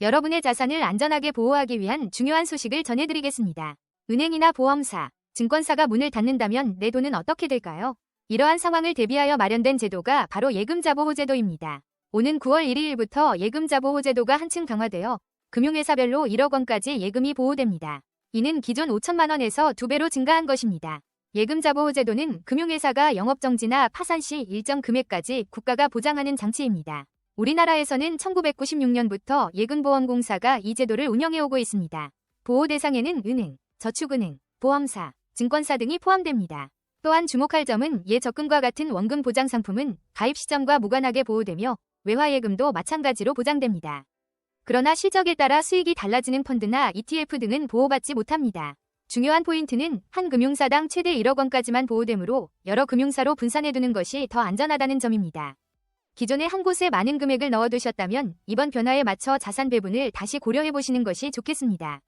여러분의 자산을 안전하게 보호하기 위한 중요한 소식을 전해드리겠습니다. 은행이나 보험사, 증권사가 문을 닫는다면 내 돈은 어떻게 될까요? 이러한 상황을 대비하여 마련된 제도가 바로 예금자보호제도입니다. 오는 9월 1일부터 예금자보호제도가 한층 강화되어 금융회사별로 1억 원까지 예금이 보호됩니다. 이는 기존 5천만 원에서 2배로 증가한 것입니다. 예금자보호제도는 금융회사가 영업정지나 파산 시 일정 금액까지 국가가 보장하는 장치입니다. 우리나라에서는 1996년부터 예금보험공사가 이 제도를 운영해오고 있습니다. 보호 대상에는 은행, 저축은행, 보험사, 증권사 등이 포함됩니다. 또한 주목할 점은 예적금과 같은 원금 보장 상품은 가입 시점과 무관하게 보호되며 외화예금도 마찬가지로 보장됩니다. 그러나 실적에 따라 수익이 달라지는 펀드나 ETF 등은 보호받지 못합니다. 중요한 포인트는 한 금융사당 최대 1억 원까지만 보호되므로 여러 금융사로 분산해두는 것이 더 안전하다는 점입니다. 기존에 한 곳에 많은 금액을 넣어두셨다면 이번 변화에 맞춰 자산 배분을 다시 고려해보시는 것이 좋겠습니다.